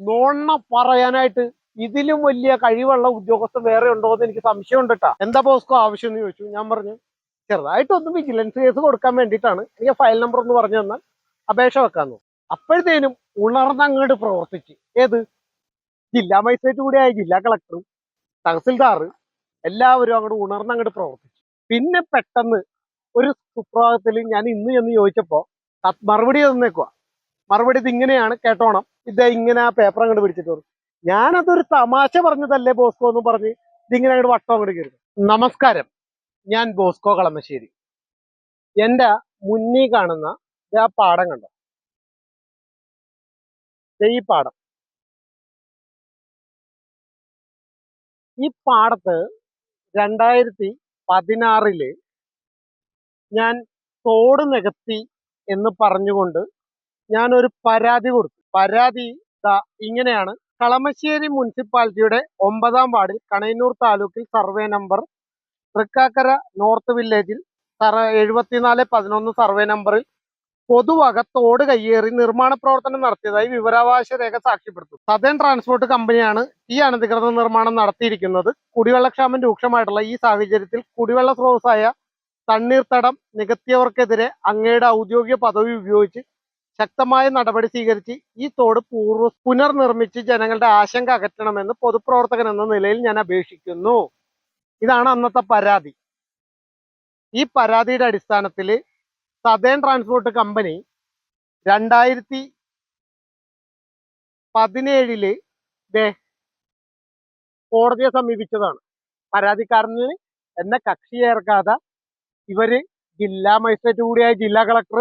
നോണ്ണ പറയാനായിട്ട് ഇതിലും വലിയ കഴിവുള്ള ഉദ്യോഗസ്ഥൻ വേറെ ഉണ്ടോ എന്ന് എനിക്ക് സംശയമുണ്ട് കേട്ടാ എന്താ പോസ്കോ ആവശ്യം എന്ന് ചോദിച്ചു. ഞാൻ പറഞ്ഞു ചെറുതായിട്ട് ഒന്ന് വിജിലൻസ് കേസ് കൊടുക്കാൻ വേണ്ടിയിട്ടാണ്. എനിക്ക് ഫയൽ നമ്പർ ഒന്ന് പറഞ്ഞു തന്നാൽ അപേക്ഷ വെക്കാന്നു അപ്പോഴത്തേനും ഉണർന്ന് അങ്ങോട്ട് പ്രവർത്തിച്ച്. ഏത്? ജില്ലാ മജിസ്ട്രേറ്റ് കൂടിയായ ജില്ലാ കളക്ടറും തഹസിൽദാർ എല്ലാവരും അങ്ങോട്ട് ഉണർന്ന് അങ്ങോട്ട് പ്രവർത്തിച്ചു. പിന്നെ പെട്ടെന്ന് ഒരു സുപ്രഭാതത്തിൽ ഞാൻ ഇന്ന് എന്ന് ചോദിച്ചപ്പോ ത- മറുപടി തന്നേക്കുക മറുപടി ഇത് ഇങ്ങനെയാണ്. കേട്ടോണം. ഇത് ഇങ്ങനെ ആ പേപ്പർ അങ്ങോട്ട് പിടിച്ചിട്ട് വരും ഞാനതൊരു തമാശ പറഞ്ഞതല്ലേ ബോസ്കോ എന്ന് പറഞ്ഞ് ഇതിങ്ങനെ അങ്ങോട്ട് വട്ടം അങ്ങോട്ട് കയറി. നമസ്കാരം. ഞാൻ ബോസ്കോ കളമശ്ശേരി. എന്റെ മുന്നിൽ കാണുന്ന ആ പാടം കണ്ടോ? ഈ പാടം. ഈ പാടത്ത് രണ്ടായിരത്തി പതിനാറിൽ ഞാൻ തോട് നികത്തി എന്ന് പറഞ്ഞുകൊണ്ട് ഞാനൊരു പരാതി കൊടുത്തു. പരാതി ഇങ്ങനെയാണ്. കളമശ്ശേരി മുനിസിപ്പാലിറ്റിയുടെ ഒമ്പതാം വാർഡിൽ കണയന്നൂർ താലൂക്കിൽ സർവേ നമ്പർ തൃക്കാക്കര നോർത്ത് വില്ലേജിൽ എഴുപത്തിനാല് പതിനൊന്ന് സർവേ നമ്പറിൽ പൊതുവക തോട് കയ്യേറി നിർമ്മാണ പ്രവർത്തനം നടത്തിയതായി വിവരാവകാശ രേഖ സാക്ഷ്യപ്പെടുത്തും സദേൺ ട്രാൻസ്പോർട്ട് കമ്പനിയാണ് ഈ അനധികൃത നിർമ്മാണം നടത്തിയിരിക്കുന്നത്. കുടിവെള്ളക്ഷാമം രൂക്ഷമായിട്ടുള്ള ഈ സാഹചര്യത്തിൽ കുടിവെള്ള സ്രോതസ്സായ തണ്ണീർത്തടം നികത്തിയവർക്കെതിരെ അങ്ങയുടെ ഔദ്യോഗിക പദവി ഉപയോഗിച്ച് ശക്തമായ നടപടി സ്വീകരിച്ച് ഈ തോട് പൂർവ പുനർനിർമ്മിച്ച് ജനങ്ങളുടെ ആശങ്ക അകറ്റണമെന്ന് പൊതുപ്രവർത്തകൻ എന്ന നിലയിൽ ഞാൻ അപേക്ഷിക്കുന്നു. ഇതാണ് അന്നത്തെ പരാതി. ഈ പരാതിയുടെ അടിസ്ഥാനത്തിൽ സദേൺ ട്രാൻസ്പോർട്ട് കമ്പനി രണ്ടായിരത്തി പതിനേഴിൽ കോടതിയെ സമീപിച്ചതാണ്. പരാതിക്കാരനിൽ എന്നെ കക്ഷി ചേർക്കാതെ ഇവർ ജില്ലാ മജിസ്ട്രേറ്റ് കൂടിയായ ജില്ലാ കളക്ടർ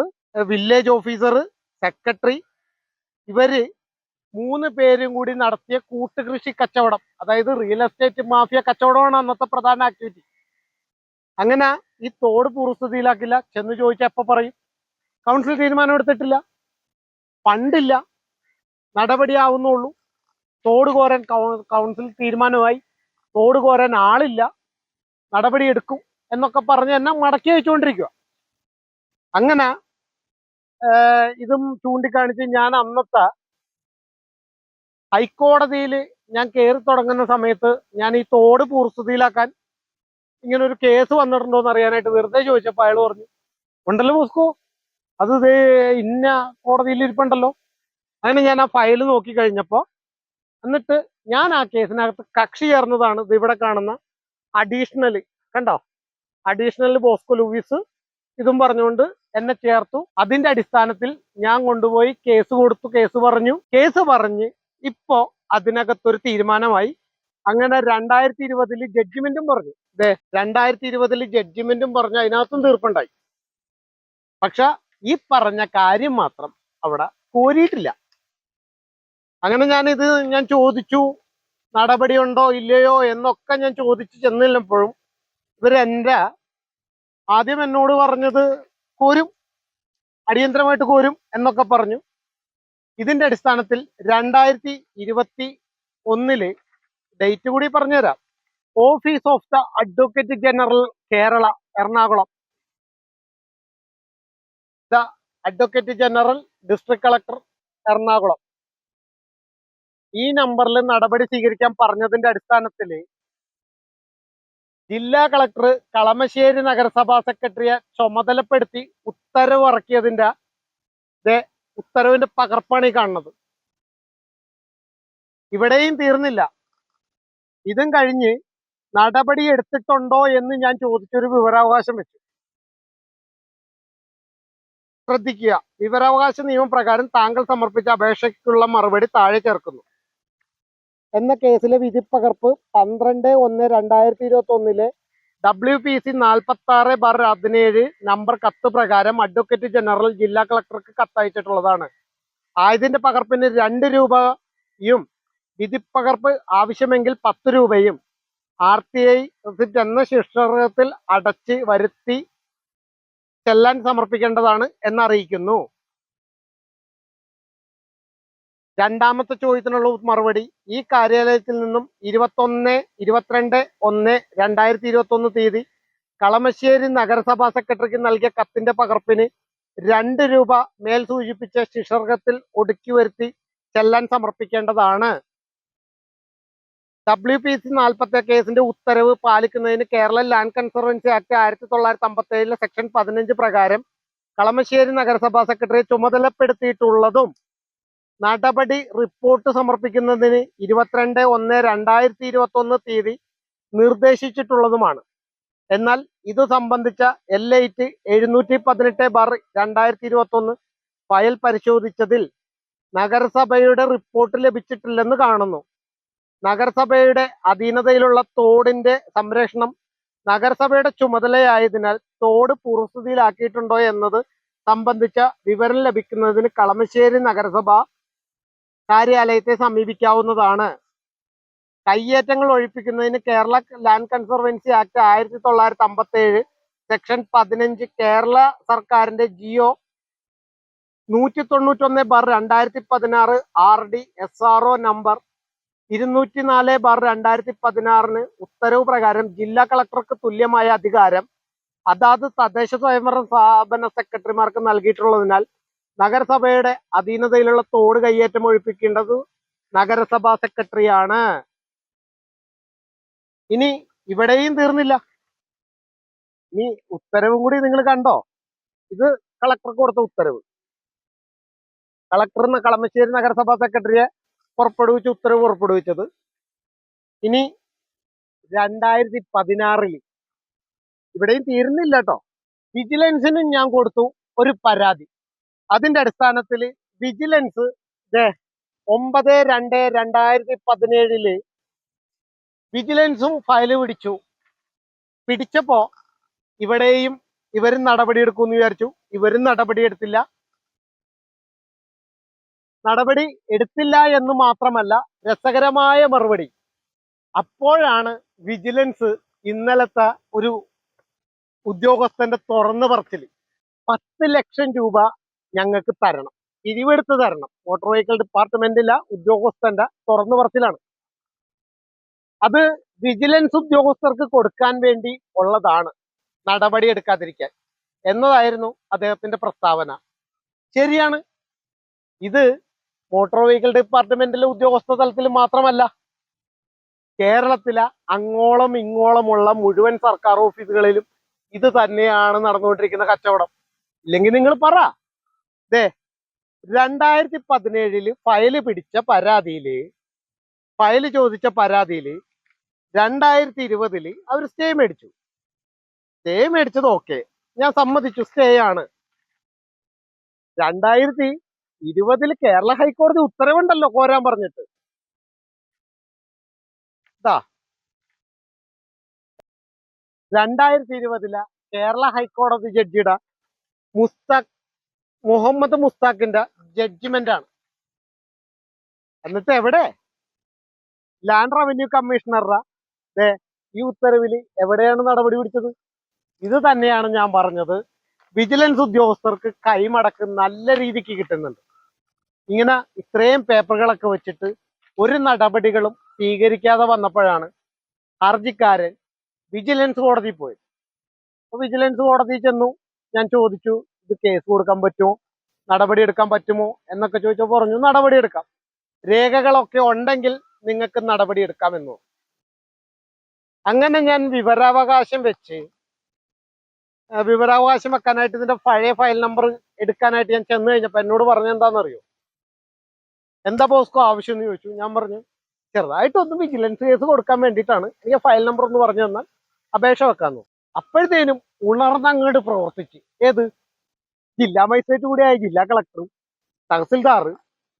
വില്ലേജ് ഓഫീസർ സെക്രട്ടറി ഇവർ മൂന്ന് പേരും കൂടി നടത്തിയ കൂട്ടുകൃഷി കച്ചവടം അതായത് റിയൽ എസ്റ്റേറ്റ് മാഫിയ കച്ചവടമാണ് അന്നത്തെ പ്രധാന ആക്ടിവിറ്റി അങ്ങനെ ഈ തോട് പൂർവസ്ഥിതിയിലാക്കില്ല. ചെന്ന് ചോദിച്ചാൽ എപ്പോ പറയും? കൗൺസിൽ തീരുമാനം എടുത്തിട്ടില്ല. പണ്ടില്ല. നടപടിയാവുന്നുള്ളൂ തോട് കോരാൻ കൗൺസിൽ തീരുമാനമായി. തോട് കോരാൻ ആളില്ല. നടപടി എടുക്കും എന്നൊക്കെ പറഞ്ഞ് എന്നെ മടക്കി വെച്ചുകൊണ്ടിരിക്കുക അങ്ങനെ ഇതും ചൂണ്ടിക്കാണിച്ച് ഞാൻ അന്നത്തെ ഹൈക്കോടതിയിൽ ഞാൻ കയറി തുടങ്ങുന്ന സമയത്ത് ഞാൻ ഈ തോട് പൂർസ്ഥിതിയിലാക്കാൻ ഇങ്ങനെ ഒരു കേസ് വന്നിട്ടുണ്ടോ എന്ന് അറിയാനായിട്ട് വെറുതെ ചോദിച്ചപ്പോൾ അയാൾ പറഞ്ഞു ഉണ്ടല്ലോ മോസ്കോ അത് ഇന്ന കോടതിയിൽ ഇരിപ്പുണ്ടല്ലോ. അങ്ങനെ ഞാൻ ആ ഫയൽ നോക്കി കഴിഞ്ഞപ്പോൾ എന്നിട്ട് ഞാൻ ആ കേസിനകത്ത് കക്ഷി ചേർന്നതാണ് ഇത് ഇവിടെ കാണുന്ന അഡീഷണൽ കണ്ടോ? അഡീഷണൽ ബോസ്കോ ലൂവിസ് ഇതും പറഞ്ഞുകൊണ്ട് എന്നെ ചേർത്തു. അതിന്റെ അടിസ്ഥാനത്തിൽ ഞാൻ കൊണ്ടുപോയി കേസ് കൊടുത്തു കേസ് പറഞ്ഞു. കേസ് പറഞ്ഞ് ഇപ്പോ അതിനകത്തൊരു തീരുമാനമായി. അങ്ങനെ രണ്ടായിരത്തി ഇരുപതിൽ ജഡ്ജ്മെന്റും പറഞ്ഞു. ദേ രണ്ടായിരത്തി ഇരുപതിൽ ജഡ്ജ്മെന്റും പറഞ്ഞു. അതിനകത്തും തീർപ്പുണ്ടായി. പക്ഷെ ഈ പറഞ്ഞ കാര്യം മാത്രം അവിടെ കോരിയിട്ടില്ല. അങ്ങനെ ഞാൻ ഇത് ഞാൻ ചോദിച്ചു. നടപടിയുണ്ടോ ഇല്ലയോ എന്നൊക്കെ ഞാൻ ചോദിച്ചു ചെന്നില്ലപ്പോഴും ഇവരെന്റെ ആദ്യം എന്നോട് പറഞ്ഞത് കോരും അടിയന്തരമായിട്ട് കോരും എന്നൊക്കെ പറഞ്ഞു. ഇതിന്റെ അടിസ്ഥാനത്തിൽ രണ്ടായിരത്തി ഇരുപത്തി ഒന്നിൽ ഡേറ്റ് കൂടി പറഞ്ഞുതരാം. Office of the advocate general Kerala Ernakulam. The advocate general district collector Ernakulam. ഈ നമ്പറിൽ നടപടി സ്വീകരിക്കാൻ പറഞ്ഞതിന്റെ അടിസ്ഥാനത്തിൽ ജില്ലാ കളക്ടർ കളമശ്ശേരി നഗരസഭാ സെക്രട്ടറിയെ ചുമതലപ്പെടുത്തി ഉത്തരവ് ഇറക്കിയതിന്റെ ദേ ഉത്തരവിന്റെ പകർപ്പാണ് ഈ കാണുന്നത്. ഇവിടെയും തീർന്നില്ല. ഇതും കഴിഞ്ഞ് നടപടി എടുത്തിട്ടുണ്ടോ എന്ന് ഞാൻ ചോദിച്ചൊരു വിവരാവകാശം വെച്ചു. ശ്രദ്ധിക്കുക. വിവരാവകാശ നിയമപ്രകാരം താങ്കൾ സമർപ്പിച്ച അപേക്ഷയ്ക്കുള്ള മറുപടി താഴെ ചേർക്കുന്നു. എന്ന കേസിലെ വിധിപ്പകർപ്പ് പന്ത്രണ്ട് ഒന്ന് രണ്ടായിരത്തി ഇരുപത്തി ഒന്നിലെ ഡബ്ല്യു പി സി നാൽപ്പത്തി ആറ് ബാർ പതിനേഴ് നമ്പർ കത്ത് പ്രകാരം അഡ്വക്കേറ്റ് ജനറൽ ജില്ലാ കളക്ടർക്ക് കത്തയച്ചിട്ടുള്ളതാണ്. ആയതിന്റെ പകർപ്പിന് രണ്ട് രൂപയും വിധിപ്പകർപ്പ് ആവശ്യമെങ്കിൽ പത്ത് രൂപയും ആർ ടി ഐ എന്ന ശീർഷകത്തിൽ അടച്ച് വരുത്തി ചെല്ലാൻ സമർപ്പിക്കേണ്ടതാണ് എന്നറിയിക്കുന്നു. രണ്ടാമത്തെ ചോദ്യത്തിനുള്ള മറുപടി ഈ കാര്യാലയത്തിൽ നിന്നും ഇരുപത്തൊന്ന് ഇരുപത്തിരണ്ട് ഒന്ന് രണ്ടായിരത്തി ഇരുപത്തി ഒന്ന് തീയതി കളമശ്ശേരി നഗരസഭാ സെക്രട്ടറിക്ക് നൽകിയ കത്തിന്റെ പകർപ്പിന് രണ്ട് രൂപ മേൽ സൂചിപ്പിച്ച ശിഷർഗത്തിൽ ഒടുക്കി വരുത്തി ചെല്ലാൻ സമർപ്പിക്കേണ്ടതാണ്. ഡബ്ല്യു പി സി നാൽപ്പത്തി കേസിന്റെ ഉത്തരവ് പാലിക്കുന്നതിന് കേരള ലാൻഡ് കൺസർവൻസി ആക്ട് ആയിരത്തി തൊള്ളായിരത്തി അമ്പത്തി ഏഴിലെ സെക്ഷൻ പതിനഞ്ച് പ്രകാരം കളമശ്ശേരി നഗരസഭാ സെക്രട്ടറിയെ ചുമതലപ്പെടുത്തിയിട്ടുള്ളതും നടപടി റിപ്പോർട്ട് സമർപ്പിക്കുന്നതിന് ഇരുപത്തിരണ്ട് ഒന്ന് രണ്ടായിരത്തി ഇരുപത്തൊന്ന് തീയതി നിർദ്ദേശിച്ചിട്ടുള്ളതുമാണ്. എന്നാൽ ഇത് സംബന്ധിച്ച എൽ എയ്റ്റ് എഴുന്നൂറ്റി പതിനെട്ട് ബാർ രണ്ടായിരത്തി ഇരുപത്തൊന്ന് ഫയൽ പരിശോധിച്ചതിൽ നഗരസഭയുടെ റിപ്പോർട്ട് ലഭിച്ചിട്ടില്ലെന്ന് കാണുന്നു. നഗരസഭയുടെ അധീനതയിലുള്ള തോടിന്റെ സംരക്ഷണം നഗരസഭയുടെ ചുമതലയായതിനാൽ തോട് പൂർവസ്ഥിതിയിലാക്കിയിട്ടുണ്ടോ എന്നത് സംബന്ധിച്ച വിവരം ലഭിക്കുന്നതിന് കളമശ്ശേരി നഗരസഭ കാര്യാലയത്തെ സമീപിക്കാവുന്നതാണ്. കയ്യേറ്റങ്ങൾ ഒഴിപ്പിക്കുന്നതിന് കേരള ലാൻഡ് കൺസർവൻസി ആക്ട് ആയിരത്തി തൊള്ളായിരത്തി അമ്പത്തി ഏഴ് സെക്ഷൻ പതിനഞ്ച് കേരള സർക്കാരിന്റെ ജിയോ നൂറ്റി തൊണ്ണൂറ്റൊന്ന് ബാർ രണ്ടായിരത്തി പതിനാറ് R D S R O number ഇരുന്നൂറ്റി നാല് ബാർ രണ്ടായിരത്തി പതിനാറിന് ഉത്തരവ് പ്രകാരം ജില്ലാ കളക്ടർക്ക് തുല്യമായ അധികാരം അതാത് തദ്ദേശ സ്വയംഭരണ സ്ഥാപന സെക്രട്ടറിമാർക്ക് നൽകിയിട്ടുള്ളതിനാൽ നഗരസഭയുടെ അധീനതയിലുള്ള തോട് കയ്യേറ്റം ഒഴിപ്പിക്കേണ്ടത് നഗരസഭാ സെക്രട്ടറിയാണ്. ഇനി ഇവിടെയും തീർന്നില്ല. ഇനി ഉത്തരവും കൂടി നിങ്ങൾ കണ്ടോ? ഇത് കളക്ടർക്ക് കൊടുത്ത ഉത്തരവ്. കളക്ടർ കളമശ്ശേരി നഗരസഭാ സെക്രട്ടറിയെ പുറപ്പെടുവിച്ച ഉത്തരവ് പുറപ്പെടുവിച്ചത്. ഇനി രണ്ടായിരത്തി പതിനാറിൽ ഇവിടെയും തീരുന്നില്ല കേട്ടോ. വിജിലൻസിനും ഞാൻ കൊടുത്തു ഒരു പരാതി. അതിന്റെ അടിസ്ഥാനത്തിൽ വിജിലൻസ് ഒമ്പത് രണ്ട് രണ്ടായിരത്തി പതിനേഴിൽ വിജിലൻസും ഫയൽ പിടിച്ചു. പിടിച്ചപ്പോ ഇവിടെയും ഇവരും നടപടിയെടുക്കുമെന്ന് വിചാരിച്ചു. ഇവരും നടപടിയെടുത്തില്ല നടപടി എടുത്തില്ല എന്ന് മാത്രമല്ല രസകരമായ മറുപടി. അപ്പോഴാണ് വിജിലൻസ് ഇന്നലത്തെ ഒരു ഉദ്യോഗസ്ഥന്റെ തുറന്നു പറച്ചിൽ പത്ത് ലക്ഷം രൂപ ഞങ്ങൾക്ക് തരണം. പിരിവെടുത്ത് തരണം. മോട്ടോർ വെഹിക്കിൾ ഡിപ്പാർട്ട്മെന്റിലെ ഉദ്യോഗസ്ഥന്റെ തുറന്നു പറച്ചിലാണ്. അത് വിജിലൻസ് ഉദ്യോഗസ്ഥർക്ക് കൊടുക്കാൻ വേണ്ടി ഉള്ളതാണ് നടപടി എടുക്കാതിരിക്കാൻ. എന്നതായിരുന്നു അദ്ദേഹത്തിന്റെ പ്രസ്താവന. ശരിയാണ്. ഇത് മോട്ടോർ വെഹിക്കിൾ ഡിപ്പാർട്ട്മെന്റിലെ ഉദ്യോഗസ്ഥ തലത്തിൽ മാത്രമല്ല കേരളത്തിലെ അങ്ങോളം ഇങ്ങോളമുള്ള മുഴുവൻ സർക്കാർ ഓഫീസുകളിലും ഇത് തന്നെയാണ് നടന്നുകൊണ്ടിരിക്കുന്ന കച്ചവടം. ഇല്ലെങ്കിൽ നിങ്ങൾ പറ. ദേ രണ്ടായിരത്തി പതിനേഴിൽ ഫയൽ പിടിച്ച പരാതിയിൽ ഫയൽ ചോദിച്ച പരാതിയിൽ രണ്ടായിരത്തി ഇരുപതിൽ അവർ സ്റ്റേ മേടിച്ചു. സ്റ്റേ മേടിച്ചത് ഓക്കെ ഞാൻ സമ്മതിച്ചു സ്റ്റേ ആണ്. രണ്ടായിരത്തി ഇരുപതിൽ കേരള ഹൈക്കോടതി ഉത്തരവുണ്ടല്ലോ കോരാൻ പറഞ്ഞിട്ട്. ഇതാ രണ്ടായിരത്തി ഇരുപതില കേരള ഹൈക്കോടതി ജഡ്ജിയുടെ മുസ്താഖ് മുഹമ്മദ് മുസ്താഖിന്റെ ജഡ്ജ്മെന്റ് ആണ്. എന്നിട്ട് എവിടെ? ലാൻഡ് റവന്യൂ കമ്മീഷണറുടെ ഈ ഉത്തരവിൽ എവിടെയാണ് നടപടി പിടിച്ചത്? ഇത് തന്നെയാണ് ഞാൻ പറഞ്ഞത്. വിജിലൻസ് ഉദ്യോഗസ്ഥർക്ക് കൈമടക്ക് നല്ല രീതിക്ക് കിട്ടുന്നുണ്ട്. ഇങ്ങനെ ഇത്രയും പേപ്പറുകളൊക്കെ വെച്ചിട്ട് ഒരു നടപടികളും സ്വീകരിക്കാതെ വന്നപ്പോഴാണ് ഹർജിക്കാരൻ വിജിലൻസ് കോടതിയിൽ പോയത്. വിജിലൻസ് കോടതിയിൽ ചെന്നു ഞാൻ ചോദിച്ചു ഇത് കേസ് കൊടുക്കാൻ പറ്റുമോ? നടപടി എടുക്കാൻ പറ്റുമോ? എന്നൊക്കെ ചോദിച്ചപ്പോൾ പറഞ്ഞു നടപടി എടുക്കാം. രേഖകളൊക്കെ ഉണ്ടെങ്കിൽ നിങ്ങൾക്ക് നടപടി എടുക്കാമെന്നു അങ്ങനെ ഞാൻ വിവരാവകാശം വെച്ച് വിവരാവകാശം വെക്കാനായിട്ട് ഇതിന്റെ പഴയ ഫയൽ നമ്പർ എടുക്കാനായിട്ട് ഞാൻ ചെന്ന് കഴിഞ്ഞപ്പോ എന്നോട് പറഞ്ഞ എന്താണെന്നറിയോ? എന്താ പോസ്കോ ആവശ്യം എന്ന് ചോദിച്ചു. ഞാൻ പറഞ്ഞു ചെറുതായിട്ടൊന്ന് വിജിലൻസ് കേസ് കൊടുക്കാൻ വേണ്ടിയിട്ടാണ്. എനിക്ക് ഫയൽ നമ്പർ ഒന്ന് പറഞ്ഞു തന്നാൽ അപേക്ഷ വെക്കാമെന്നു അപ്പോഴത്തേനും ഉണർന്നങ്ങോട്ട് പ്രവർത്തിച്ച്. ഏത്? ജില്ലാ മജിസ്ട്രേറ്റ് കൂടിയായ ജില്ലാ കളക്ടറും തഹസിൽദാർ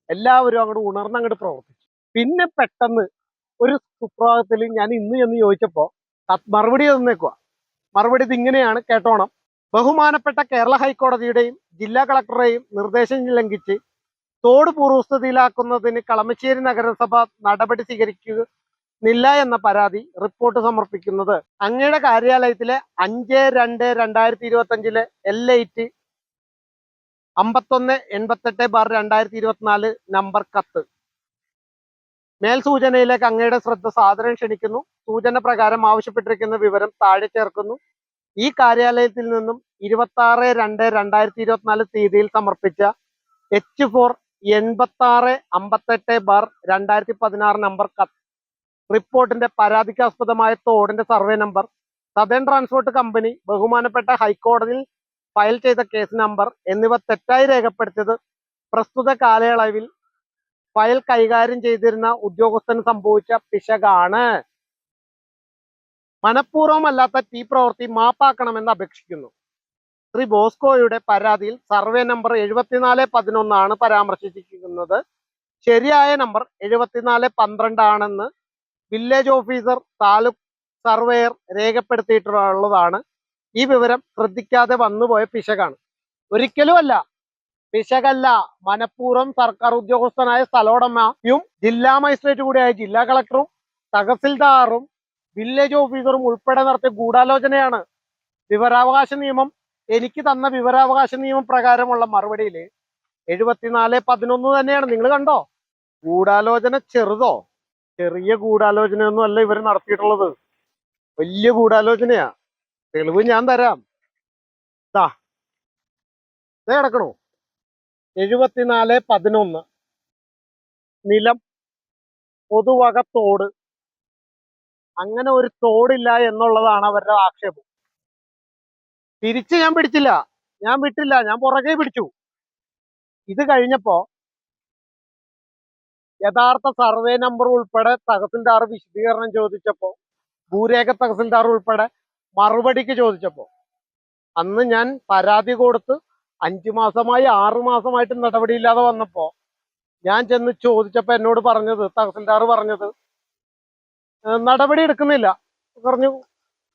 എല്ലാവരും അങ്ങോട്ട് ഉണർന്ന് അങ്ങോട്ട് പ്രവർത്തിച്ചു. പിന്നെ പെട്ടെന്ന് ഒരു സുപ്രഭാതത്തിൽ ഞാൻ ഇന്ന് എന്ന് ചോദിച്ചപ്പോ ത- മറുപടി തന്നേക്കുക മറുപടി ഇങ്ങനെയാണ് കേട്ടോണം. ബഹുമാനപ്പെട്ട കേരള ഹൈക്കോടതിയുടെയും ജില്ലാ കളക്ടറുടെയും നിർദ്ദേശം ലംഘിച്ച് തോട് പൂർവസ്ഥിതിയിലാക്കുന്നതിന് കളമശ്ശേരി നഗരസഭ നടപടി സ്വീകരിക്കുന്നില്ല എന്ന പരാതി റിപ്പോർട്ട് സമർപ്പിക്കുന്നത് അങ്ങയുടെ കാര്യാലയത്തിലെ അഞ്ച് രണ്ട് രണ്ടായിരത്തി ഇരുപത്തി അഞ്ചിലെ എൽ എയ്റ്റ് അമ്പത്തൊന്ന് എൺപത്തെട്ട് ബാർ രണ്ടായിരത്തി ഇരുപത്തിനാല് നമ്പർ കത്ത്. മേൽ സൂചനയിലേക്ക് അങ്ങയുടെ ശ്രദ്ധ സാദരം ക്ഷണിക്കുന്നു. സൂചന പ്രകാരം ആവശ്യപ്പെട്ടിരിക്കുന്ന വിവരം താഴെ ചേർക്കുന്നു. ഈ കാര്യാലയത്തിൽ നിന്നും ഇരുപത്തി ആറ് രണ്ട് രണ്ടായിരത്തി ഇരുപത്തിനാല് തീയതിയിൽ സമർപ്പിച്ച എച്ച് ഫോർ എൺപത്തി ആറ് അമ്പത്തെട്ട് ബാർ രണ്ടായിരത്തി പതിനാറ് നമ്പർ കത്ത്. റിപ്പോർട്ടിന്റെ പരാതിക്കാസ്പദമായ തോടിന്റെ survey number southern transport company ബഹുമാനപ്പെട്ട ഹൈക്കോടതിയിൽ ഫയൽ ചെയ്ത കേസ് നമ്പർ എന്നിവ തെറ്റായി രേഖപ്പെടുത്തിയത് പ്രസ്തുത കാലയളവിൽ ഫയൽ കൈകാര്യം ചെയ്തിരുന്ന ഉദ്യോഗസ്ഥന് സംഭവിച്ച പിശകാണ്. മനഃപൂർവമല്ലാത്ത ഈ പ്രവൃത്തി മാപ്പാക്കണമെന്ന് അപേക്ഷിക്കുന്നു. ശ്രീ ബോസ്കോയുടെ പരാതിയിൽ സർവേ നമ്പർ എഴുപത്തിനാല് പതിനൊന്നാണ് പരാമർശിച്ചിരിക്കുന്നത്. ശരിയായ നമ്പർ എഴുപത്തിനാല് പന്ത്രണ്ടാണെന്ന് വില്ലേജ് ഓഫീസർ താലൂക്ക് സർവേയർ രേഖപ്പെടുത്തിയിട്ടുള്ളതാണ്. ഈ വിവരം ശ്രദ്ധിക്കാതെ വന്നുപോയ പിശകാണ്. ഒരിക്കലുമല്ല. പിശകല്ല. മനഃപൂർവം സർക്കാർ ഉദ്യോഗസ്ഥനായ സ്ഥലോടമയും ജില്ലാ മജിസ്ട്രേറ്റ് കൂടിയായ ജില്ലാ കളക്ടറും തഹസിൽദാറും വില്ലേജ് ഓഫീസറും ഉൾപ്പെടെ നടത്തിയ ഗൂഢാലോചനയാണ്. വിവരാവകാശ നിയമം എനിക്ക് തന്ന വിവരാവകാശ നിയമം പ്രകാരമുള്ള മറുപടിയിൽ എഴുപത്തിനാല് പതിനൊന്ന് തന്നെയാണ്. നിങ്ങൾ കണ്ടോ? ഗൂഢാലോചന ചെറുതോ? ചെറിയ ഗൂഢാലോചനയൊന്നും അല്ല ഇവർ നടത്തിയിട്ടുള്ളത്. വലിയ ഗൂഢാലോചനയാ. തെളിവ് ഞാൻ തരാം. ദാ. കിടക്കണു. എഴുപത്തിനാല് പതിനൊന്ന്. നിലം പൊതുവക തോട്. അങ്ങനെ ഒരു തോടില്ല എന്നുള്ളതാണ് അവരുടെ ആക്ഷേപം. തിരിച്ച് ഞാൻ പിടിച്ചില്ല. ഞാൻ വിട്ടില്ല. ഞാൻ പുറകെ പിടിച്ചു. ഇത് കഴിഞ്ഞപ്പോ യഥാർത്ഥ സർവേ നമ്പർ ഉൾപ്പെടെ തഹസിൽദാർ വിശദീകരണം ചോദിച്ചപ്പോ ഭൂരേഖ തഹസിൽദാർ ഉൾപ്പെടെ മറുപടിക്ക് ചോദിച്ചപ്പോ അന്ന് ഞാൻ പരാതി കൊടുത്ത് അഞ്ചു മാസമായി ആറു മാസമായിട്ട് നടപടിയില്ലാതെ വന്നപ്പോ ഞാൻ ചെന്ന് ചോദിച്ചപ്പോ എന്നോട് പറഞ്ഞത് തഹസിൽദാർ പറഞ്ഞത് "ഏഹ് നടപടി എടുക്കുന്നില്ല. പറഞ്ഞു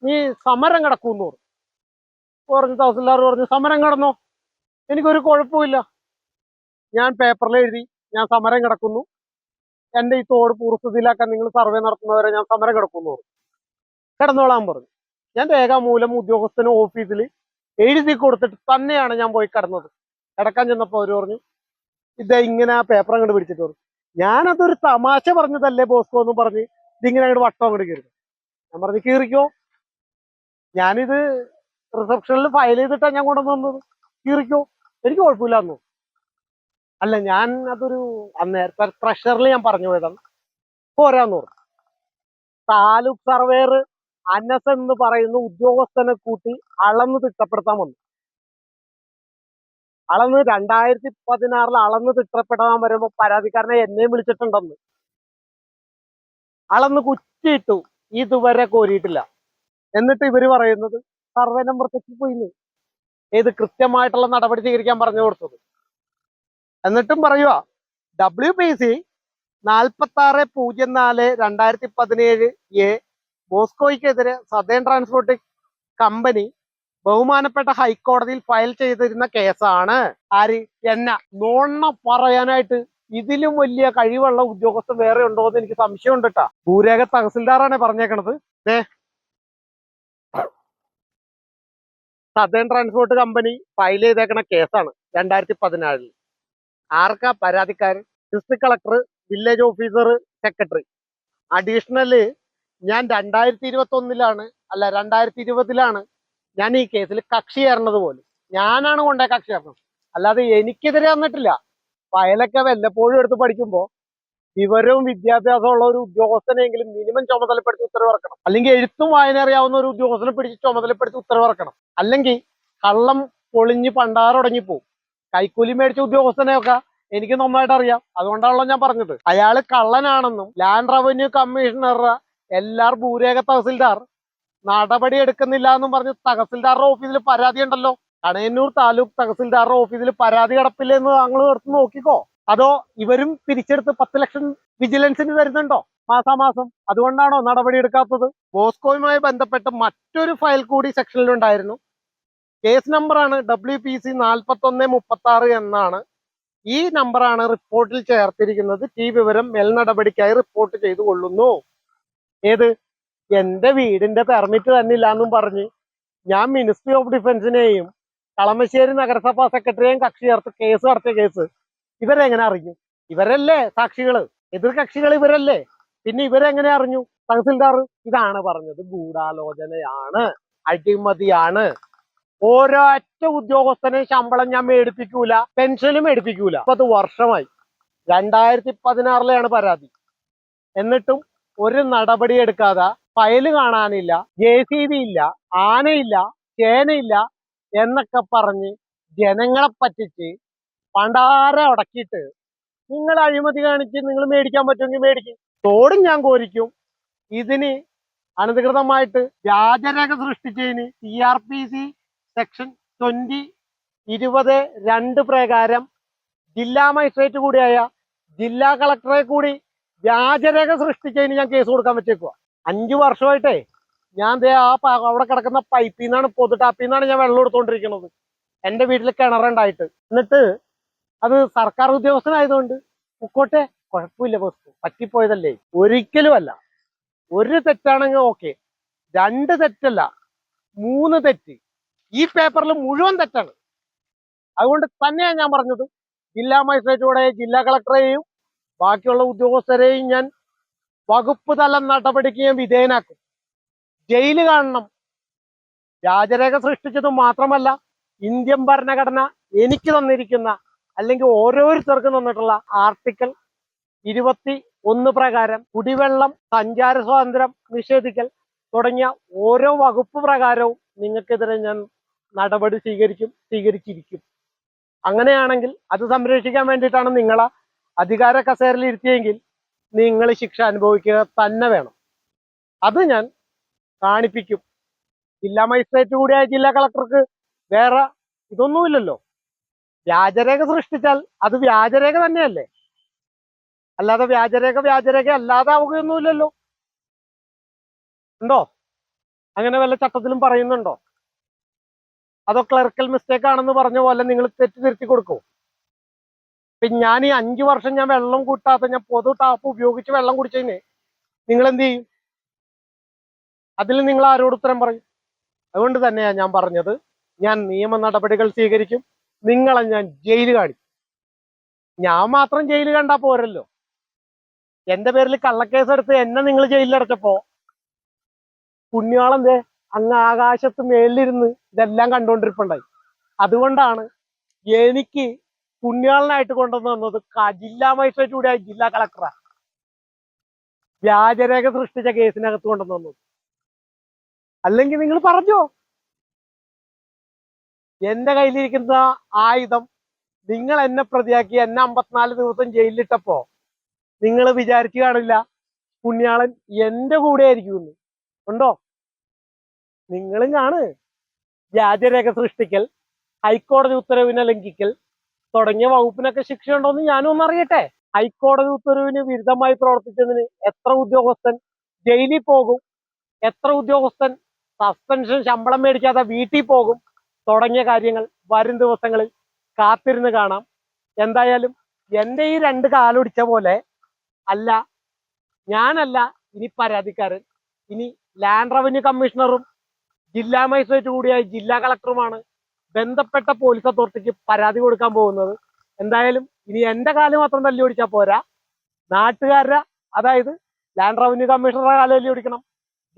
നീ സമരം കിടക്കൂന്ന്? പറഞ്ഞു പറഞ്ഞു തഹസിൽദാർ പറഞ്ഞു സമരം കിടന്നോ? എനിക്കൊരു കുഴപ്പമില്ല ഞാൻ പേപ്പറിൽ എഴുതി ഞാൻ സമരം കിടക്കുന്നു. എന്റെ ഈ തോട് പൂർവസ്ഥിതിയിലാക്കാൻ നിങ്ങൾ സർവേ നടത്തുന്നവരെ ഞാൻ സമരം കിടക്കുന്നു. കിടന്നോളാൻ പറഞ്ഞു. ഞാൻ രേഖാമൂലം ഉദ്യോഗസ്ഥന് ഓഫീസിൽ എഴുതി കൊടുത്തിട്ട് തന്നെയാണ് ഞാൻ പോയി കടന്നത്. കിടക്കാൻ ചെന്നപ്പോൾ അവർ പറഞ്ഞു ഇത് ഇങ്ങനെ പേപ്പർ അങ്ങോട്ട് പിടിച്ചിട്ട് പറഞ്ഞു ഞാനതൊരു തമാശ പറഞ്ഞതല്ലേ ബോസ്കോ എന്ന് പറഞ്ഞ് ഇതിങ്ങനെ അങ്ങോട്ട് വട്ടം അങ്ങോട്ട് കയറി. ഞാൻ പറഞ്ഞു കീറിക്കോ. ഞാനിത് റിസപ്ഷനിൽ ഫയൽ ചെയ്തിട്ടാണ് ഞാൻ കൊണ്ടുവന്നു വന്നത് കീറിക്കോ. എനിക്ക് കുഴപ്പമില്ല അല്ല ഞാൻ അതൊരു അന്നേരത്തെ പ്രഷറിൽ ഞാൻ പറഞ്ഞു പോയതാണ്. പോരാന്ന് പറഞ്ഞു. താലൂക്ക് സർവേയർ അനസ് എന്ന് പറയുന്ന ഉദ്യോഗസ്ഥനെ കൂട്ടി അളന്ന് തിട്ടപ്പെടുത്താൻ വന്നു. അളന്ന് രണ്ടായിരത്തി പതിനാറിൽ അളന്ന് തിട്ടപ്പെടാൻ വരുമ്പോ പരാതിക്കാരനെ എന്നെയും വിളിച്ചിട്ടുണ്ടെന്ന്. അളന്ന് കുറ്റിയിട്ടു ഇതുവരെ കോരിയിട്ടില്ല. എന്നിട്ട് ഇവർ പറയുന്നത് സർവേ നമ്പർ തെറ്റിപ്പോയിന്ന്. ഏത് കൃത്യമായിട്ടുള്ള നടപടി സ്വീകരിക്കാൻ പറഞ്ഞു കൊടുത്തത്. എന്നിട്ടും പറയുക ഡബ്ല്യു പി സി നാൽപ്പത്തി ആറ് പൂജ്യം നാല് രണ്ടായിരത്തി പതിനേഴ് എ ബോസ്കോയ്ക്കെതിരെ സദേൺ ട്രാൻസ്പോർട്ട് കമ്പനി ബഹുമാനപ്പെട്ട ഹൈക്കോടതിയിൽ ഫയൽ ചെയ്തിരുന്ന കേസാണ്. ആര്? എന്ന. നോണ്ണ പറയാനായിട്ട് ഇതിലും വലിയ കഴിവുള്ള ഉദ്യോഗസ്ഥൻ വേറെ ഉണ്ടോ എന്ന് എനിക്ക് സംശയമുണ്ട് കേട്ടാ ഭൂരേഖ തഹസിൽദാറാണ് പറഞ്ഞേക്കണത്. A southern transport company file ചെയ്തേക്കണ കേസാണ് രണ്ടായിരത്തി പതിനാലിൽ ആർക്കാ പരാതിക്കാരൻ? District collector village officer secretary. Additional ഞാൻ രണ്ടായിരത്തി ഇരുപത്തി ഒന്നിലാണ് അല്ല രണ്ടായിരത്തി ഇരുപതിലാണ് ഞാൻ ഈ കേസിൽ കക്ഷി ചേർന്നത് പോലും. ഞാനാണ് കൊണ്ടേ കക്ഷി ചേർന്നത്. അല്ലാതെ എനിക്കെതിരെ വന്നിട്ടില്ല. ഫയലൊക്കെ വല്ലപ്പോഴും എടുത്ത് പഠിക്കുമ്പോൾ വിവരവും വിദ്യാഭ്യാസവും ഉള്ള ഒരു ഉദ്യോഗസ്ഥനെങ്കിലും മിനിമം ചുമതലപ്പെടുത്തി ഉത്തരവിറക്കണം. അല്ലെങ്കിൽ എഴുത്തും വായന അറിയാവുന്ന ഒരു ഉദ്യോഗസ്ഥനെ പിടിച്ച് ചുമതലപ്പെടുത്തി ഉത്തരവിറക്കണം. അല്ലെങ്കിൽ കള്ളം പൊളിഞ്ഞ് പണ്ടാറുടങ്ങി പോകും കൈക്കൂലി മേടിച്ച ഉദ്യോഗസ്ഥനെയൊക്കെ എനിക്ക് നന്നായിട്ട് അറിയാം അതുകൊണ്ടാണല്ലോ ഞാൻ പറഞ്ഞത്. അയാൾ കള്ളനാണെന്നും ലാൻഡ് റവന്യൂ കമ്മീഷണറുടെ എല്ലാർ ഭൂരേഖ തഹസിൽദാർ. നടപടി എടുക്കുന്നില്ല എന്നും പറഞ്ഞ് തഹസിൽദാറുടെ ഓഫീസിൽ പരാതി ഉണ്ടല്ലോ. കണയന്നൂർ താലൂക്ക് തഹസിൽദാറുടെ ഓഫീസിൽ പരാതി കിടപ്പില്ലെന്ന് താങ്കൾ എടുത്ത് നോക്കിക്കോ. അതോ ഇവരും പിരിച്ചെടുത്ത് പത്ത് ലക്ഷം വിജിലൻസിന് തരുന്നുണ്ടോ മാസാമാസം? അതുകൊണ്ടാണോ നടപടി എടുക്കാത്തത്? ബോസ്കോയുമായി ബന്ധപ്പെട്ട് മറ്റൊരു ഫയൽ കൂടി സെക്ഷനിലുണ്ടായിരുന്നു. കേസ് നമ്പറാണ് ഡബ്ല്യു പി സി നാൽപ്പത്തി ഒന്ന് മുപ്പത്തി ആറ് എന്നാണ്. ഈ നമ്പറാണ് റിപ്പോർട്ടിൽ ചേർത്തിരിക്കുന്നത്. ഈ വിവരം മേൽ നടപടിക്കായി റിപ്പോർട്ട് ചെയ്തു കൊള്ളുന്നു ഏത്? എന്റെ വീടിന്റെ പെർമിറ്റ് തന്നെ ഇല്ലാന്നും പറഞ്ഞ് ഞാൻ മിനിസ്ട്രി ഓഫ് ഡിഫൻസിനെയും കളമശ്ശേരി നഗരസഭാ സെക്രട്ടറിയെയും കക്ഷി ചേർത്ത് കേസ് നടത്തിയ കേസ് ഇവരെങ്ങനെ അറിഞ്ഞു? ഇവരല്ലേ സാക്ഷികൾ? എതിർ കക്ഷികൾ ഇവരല്ലേ? പിന്നെ ഇവരെങ്ങനെ അറിഞ്ഞു? തഹസിൽദാർ ഇതാണ് പറഞ്ഞത്. ഗൂഢാലോചനയാണ്. അഴിമതിയാണ്. ഓരോറ്റ ഉദ്യോഗസ്ഥനെ ശമ്പളം ഞാൻ മേടിപ്പിക്കൂല പെൻഷനും മേടിപ്പിക്കൂല. അത് വർഷമായി. രണ്ടായിരത്തി പതിനാറിലെയാണ് പരാതി. എന്നിട്ടും ഒരു നടപടി എടുക്കാതെ ഫയൽ കാണാനില്ല ജെ സി ബി ഇല്ല ആനയില്ല ചേനയില്ല എന്നൊക്കെ പറഞ്ഞ് ജനങ്ങളെ പറ്റിച്ച് പണ്ടാര ഉടക്കിയിട്ട് നിങ്ങൾ അഴിമതി കാണിച്ച് നിങ്ങൾ മേടിക്കാൻ പറ്റുമെങ്കിൽ മേടിക്കും തോടും ഞാൻ കോരിക്കും ഇതിന് അനധികൃതമായിട്ട് വ്യാജരേഖ സൃഷ്ടിച്ചതിന് C R P C section twenty ഇരുപത് രണ്ട് പ്രകാരം ജില്ലാ മജിസ്ട്രേറ്റ് കൂടിയായ ജില്ലാ കളക്ടറെ കൂടി വ്യാജരേഖ സൃഷ്ടിച്ചതിന് ഞാൻ കേസ് കൊടുക്കാൻ വെച്ചേക്കുക അഞ്ചു വർഷമായിട്ടേ ഞാൻ ദേ ആ അവിടെ കിടക്കുന്ന പൈപ്പിൽ നിന്നാണ് പൊതു ടാപ്പിൽ നിന്നാണ് ഞാൻ വെള്ളം എടുത്തുകൊണ്ടിരിക്കുന്നത് എന്റെ വീട്ടിൽ കിണറുണ്ടായിട്ട് എന്നിട്ട് അത് സർക്കാർ ഉദ്യോഗസ്ഥനായതുകൊണ്ട് പൂക്കോട്ടെ കുഴപ്പമില്ല ബസ് പറ്റിപ്പോയതല്ലേ? ഒരിക്കലും അല്ല ഒരു തെറ്റാണെങ്കിൽ ഓക്കെ രണ്ട് തെറ്റല്ല. മൂന്ന് തെറ്റ്. ഈ പേപ്പറിൽ മുഴുവൻ തെറ്റാണ്. അതുകൊണ്ട് തന്നെയാണ് ഞാൻ പറഞ്ഞത്. ജില്ലാ മജിസ്ട്രേറ്റോടെ ജില്ലാ കളക്ടറെയും ബാക്കിയുള്ള ഉദ്യോഗസ്ഥരെയും ഞാൻ വകുപ്പ് തലം നടപടിക്ക് ഞാൻ വിധേയനാക്കും. ജയിൽ കാണണം. രാജരേഖ സൃഷ്ടിച്ചത് മാത്രമല്ല ഇന്ത്യൻ ഭരണഘടന എനിക്ക് തന്നിരിക്കുന്ന അല്ലെങ്കിൽ ഓരോരുത്തർക്കും തന്നിട്ടുള്ള ആർട്ടിക്കിൾ ഇരുപത്തി ഒന്ന് പ്രകാരം കുടിവെള്ളം സഞ്ചാര സ്വാതന്ത്ര്യം നിഷേധിക്കൽ തുടങ്ങിയ ഓരോ വകുപ്പ് പ്രകാരവും നിങ്ങൾക്കെതിരെ ഞാൻ നടപടി സ്വീകരിക്കും സ്വീകരിച്ചിരിക്കും. അങ്ങനെയാണെങ്കിൽ അത് സംരക്ഷിക്കാൻ വേണ്ടിയിട്ടാണ് നിങ്ങളെ അധികാര കസേരയിൽ ഇരുത്തിയെങ്കിൽ നിങ്ങൾ ശിക്ഷ അനുഭവിക്കുക തന്നെ വേണം. അത് ഞാൻ കാണിപ്പിക്കും. ജില്ലാ മജിസ്ട്രേറ്റ് കൂടിയായ ജില്ലാ കളക്ടർക്ക് വേറെ ഇതൊന്നുമില്ലല്ലോ. വ്യാജരേഖ സൃഷ്ടിച്ചാൽ അത് വ്യാജരേഖ തന്നെയല്ലേ? അല്ലാതെ വ്യാജരേഖ വ്യാജരേഖ അല്ലാതെ ആവുകയൊന്നുമില്ലല്ലോ ഉണ്ടോ? അങ്ങനെ വല്ല ചട്ടത്തിലും പറയുന്നുണ്ടോ? അതോ ക്ലർക്കൽ മിസ്റ്റേക്ക് ആണെന്ന് പറഞ്ഞ പോലെ നിങ്ങൾ തെറ്റ് തിരുത്തി കൊടുക്കൂ ഇപ്പൊ ഞാൻ ഈ അഞ്ചു വർഷം ഞാൻ വെള്ളം കൂട്ടാത്ത ഞാൻ പൊതു ടാപ്പ് ഉപയോഗിച്ച് വെള്ളം കുടിച്ചതിന് നിങ്ങൾ എന്ത് ചെയ്യും? അതിൽ നിങ്ങൾ ആരോട് ഉത്തരം പറയും? അതുകൊണ്ട് തന്നെയാണ് ഞാൻ പറഞ്ഞത്. ഞാൻ നിയമ നടപടികൾ സ്വീകരിക്കും. നിങ്ങളെ ഞാൻ ജയിൽ കാണിക്കും. ഞാൻ മാത്രം ജയിൽ കണ്ടാ പോരല്ലോ. എന്റെ പേരിൽ കള്ളക്കേസ് എടുത്ത് എന്നെ നിങ്ങൾ ജയിലിലടച്ചപ്പോ പുണ്യാളെന്തേ? അങ്ങ് ആകാശത്ത് മേലിരുന്ന് ഇതെല്ലാം കണ്ടുകൊണ്ടിരിപ്പുണ്ടായി അതുകൊണ്ടാണ് എനിക്ക് പുണ്യാളനായിട്ട് കൊണ്ടുവന്ന് തന്നത് ജില്ലാ മജിസ്ട്രേറ്റ് കൂടിയായ ജില്ലാ കളക്ടറാണ് വ്യാജരേഖ സൃഷ്ടിച്ച കേസിനകത്ത് കൊണ്ടുവന്ന് തന്നത്. അല്ലെങ്കിൽ നിങ്ങൾ പറഞ്ഞോ? എന്റെ കയ്യിലിരിക്കുന്ന ആയുധം നിങ്ങൾ എന്നെ പ്രതിയാക്കി എന്നെ അമ്പത്തിനാല് ദിവസം ജയിലിലിട്ടപ്പോ നിങ്ങൾ വിചാരിച്ചു കാണില്ല പുണ്യാളൻ എന്റെ കൂടെ ആയിരിക്കുമെന്ന് ഉണ്ടോ? നിങ്ങളും കാണ്. വ്യാജരേഖ സൃഷ്ടിക്കൽ ഹൈക്കോടതി ഉത്തരവിനെ ലംഘിക്കൽ തുടങ്ങിയ വകുപ്പിനൊക്കെ ശിക്ഷയുണ്ടോ എന്ന് ഞാനും ഒന്ന് അറിയട്ടെ. ഹൈക്കോടതി ഉത്തരവിന് വിരുദ്ധമായി പ്രവർത്തിച്ചതിന് എത്ര ഉദ്യോഗസ്ഥൻ ജയിലിൽ പോകും എത്ര ഉദ്യോഗസ്ഥൻ സസ്പെൻഷൻ ശമ്പളം മേടിക്കാതെ വീട്ടിൽ പോകും തുടങ്ങിയ കാര്യങ്ങൾ വരും ദിവസങ്ങളിൽ കാത്തിരുന്ന് കാണാം. എന്തായാലും എന്റെ ഈ രണ്ട് കാലൊടിച്ച പോലെ അല്ല ഞാനല്ല ഇനി പരാതിക്കാരൻ. ഇനി ലാൻഡ് റവന്യൂ കമ്മീഷണറും ജില്ലാ മജിസ്ട്രേറ്റ് കൂടിയായ ജില്ലാ കളക്ടറുമാണ് ബന്ധപ്പെട്ട പോലീസ് അതോറിറ്റിക്ക് പരാതി കൊടുക്കാൻ പോകുന്നത്. എന്തായാലും ഇനി എന്റെ കാൽ മാത്രം തല്ലി ഓടിച്ചാൽ പോരാ. നാട്ടുകാരുടെ അതായത് ലാൻഡ് റവന്യൂ കമ്മീഷണറുടെ കാലം തല്ലി ഓടിക്കണം.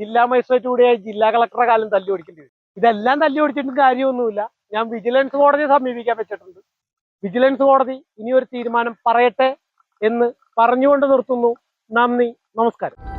ജില്ലാ മജിസ്ട്രേറ്റ് കൂടിയായ ജില്ലാ കളക്ടറുടെ കാലം തല്ലി ഓടിക്കേണ്ടി വരും. ഇതെല്ലാം തല്ലി ഓടിച്ചിട്ടും കാര്യമൊന്നുമില്ല. ഞാൻ വിജിലൻസ് കോടതിയെ സമീപിക്കാൻ വെച്ചിട്ടുണ്ട്. വിജിലൻസ് കോടതി ഇനി ഒരു തീരുമാനം പറയട്ടെ എന്ന് പറഞ്ഞുകൊണ്ട് നിർത്തുന്നു. നന്ദി. നമസ്കാരം.